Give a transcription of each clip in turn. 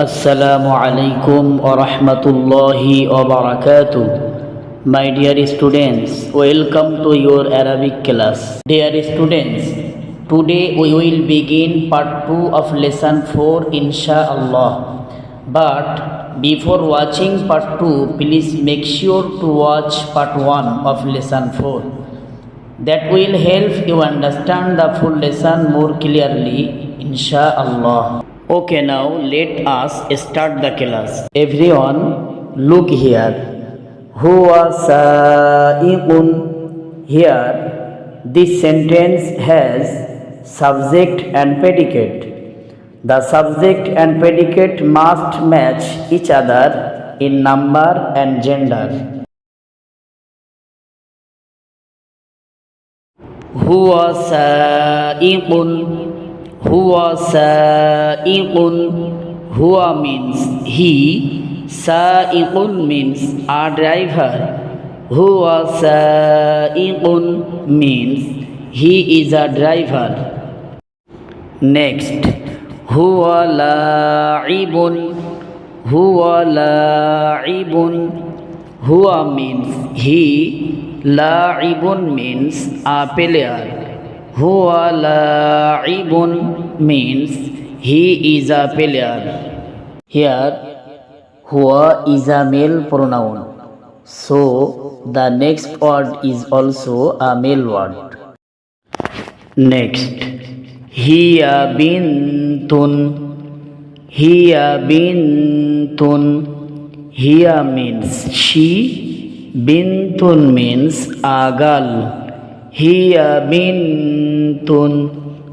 Assalamu alaikum wa rahmatullahi wa barakatuh. My dear students, welcome to your Arabic class. Dear students, today we will begin part 2 of lesson 4 inshallah. But before watching part 2, please make sure to watch part 1 of lesson 4. That will help you understand the full lesson more clearly, inshallah. Okay, now let us start the class. Everyone, look here. Huwa sa'iqun. Here, this sentence has subject and predicate. The subject and predicate must match each other in number and gender. huwa sa'iqun huwa sa'iqun huwa means he sa'iqun means a driver huwa sa'iqun means he is a driver next huwa la'ibun huwa la'ibun huwa means he la'ibun means a player huwa la'ibun means he is a player here huwa is a male pronoun so the next word is also a male word next hiya bintun hiya bintun hiya means she bintun means a হিয়া বিনতুন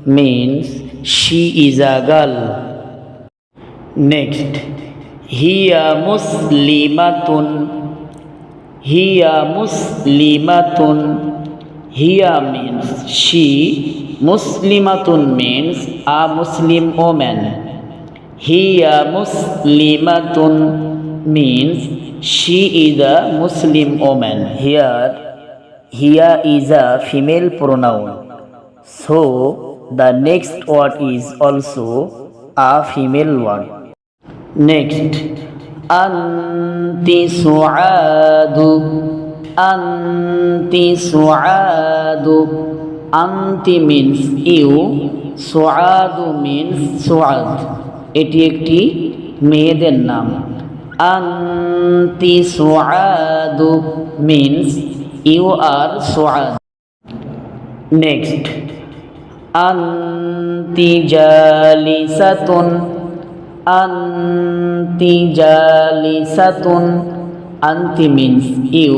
means she is a girl. Next, হিয়া মুসলিমাতুন হিয়া মুসলিমাতুন, হিয়া means she, মুসলিমাতুন means a Muslim woman. হিয়া মুসলিমাতুন means she is a Muslim woman. Here here is a female pronoun so the next word is also a female word next anti su'adu anti su'adu anti means you su'adu means su'ad এটি একটি মেয়েদের নাম আন্তি সুআদু means you are সুআদ next আন্তি জালিসাতুন আন্তি জালিসাতুন আন্তি মিন্স ইউ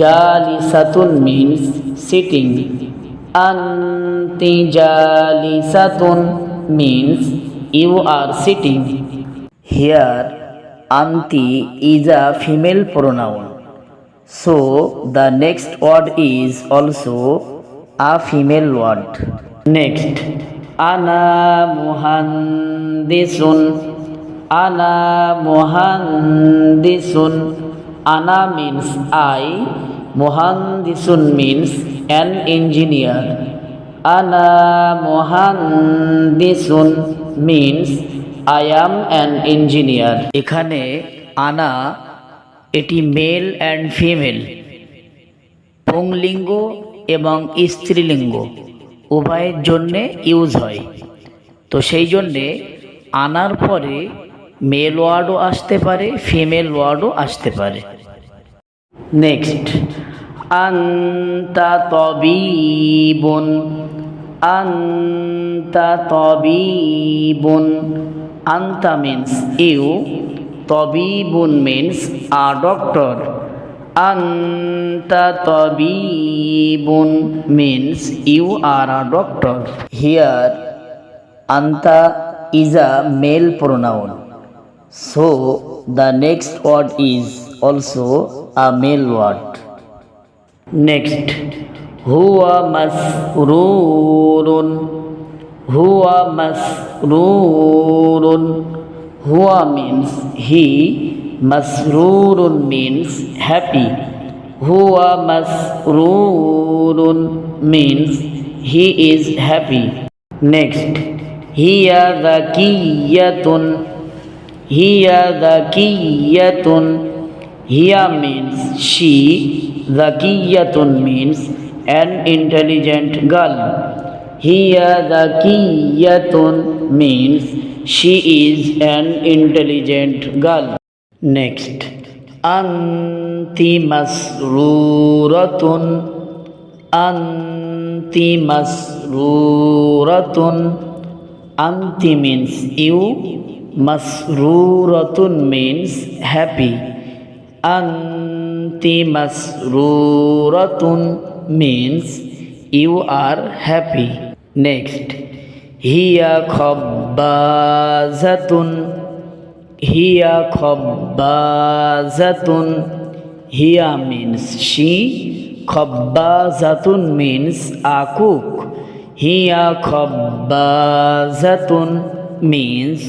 জালিসাতুন মিন্স সিটিং আন্তি জালিসাতুন means you are sitting here anti is a female pronoun. So the next word is also a female word next ana muhandisun ana muhandisun ana means i muhandisun means an engineer ana muhandisun means I am an engineer এখানে আনা এটি male and female. পুংলিঙ্গ এবং স্ত্রীলিঙ্গ উভয়ের জন্যে use হয়। তো সেই জন্যে আনার পরে মেল ওয়ার্ডও আসতে পারে, ফিমেল ওয়ার্ডও আসতে পারে। নেক্সট। আন্তা তবিবন। আন্তা তবিবন। anta means you তবিবুন মিন্স আ ডক্টর। আন্তা তবিবুন you are a doctor. Here, আন্তা is a male pronoun. So, the next word is also a male word. Next, হুয়া মাস রুন হুয়া মাস রুন huwa means he masrurun means happy huwa masrurun means he is happy next hiya dhakiyatun হিয়া দাকিয়াতুন হিয়া মিন্স শি দাকিয়াতুন মিন্স অ্যান ইন্টেলিজেন্ট গার্ল হিয়া দাকিয়াতুন means she is an intelligent girl next anti masruratun anti masruratun anti means you masruratun means happy anti masruratun means you are happy next হিয়া খব্বাজাতুন হিয়া খব্বাজাতুন, হিয়া মিন্স শি, খব্বাজাতুন means a cook হিয়া খব্বাজাতুন means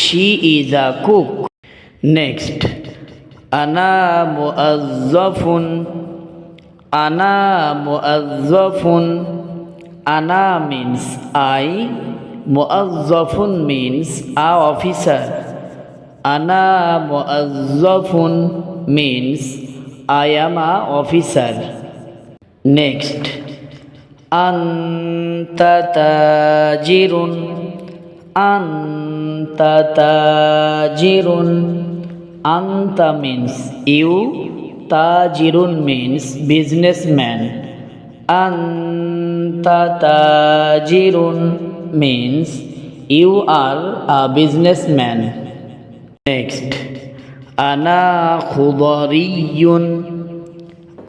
she is a cook next, আনা মুআজ্জাফুন আনা মুআজ্জাফুন আনা মিন্স আই মুআজ্জাফুন মিন্স আ অফিসার আনা মুআজ্জাফুন means I am a officer next আন্তা তাজিরুন আন্তা তাজিরুন, আন্তা মিন্স ইউ তাজিরুন means businessman আন্তাতাজিরুন means you are a business man next আনা খুবরিয়ুন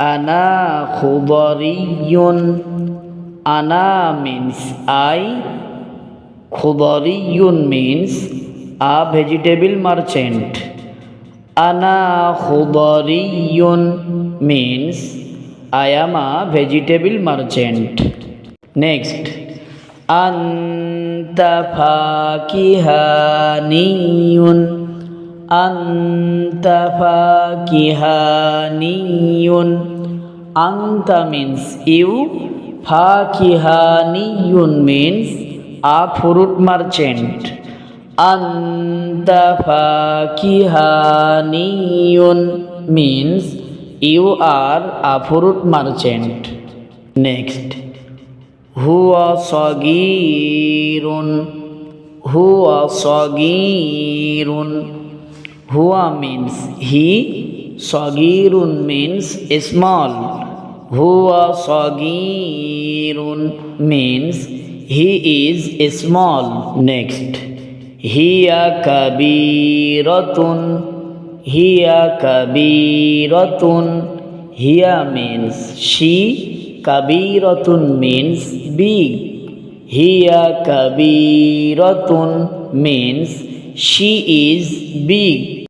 আনা খুবরিয়ুন আনা মিন্স আই খুবরিয়ুন মিন্স আ ভেজিটেবল মার্চেন্ট আনা খুবরিয়ুন means I am a vegetable merchant. Next. Anta fakihaniyun. Anta fakihaniyun. Anta means you. Fakihaniyun means a fruit merchant. Anta fakihaniyun means you are a fruit merchant. Next. Huwa sagirun. Huwa sagirun. Huwa means he. Sagirun means small. Huwa sagirun means he is small. Next. Hiya kabiratun. হিয়া কাবিরতুন হিয়া means she কাবিরতুন means big হিয়া কাবিরতুন means she is big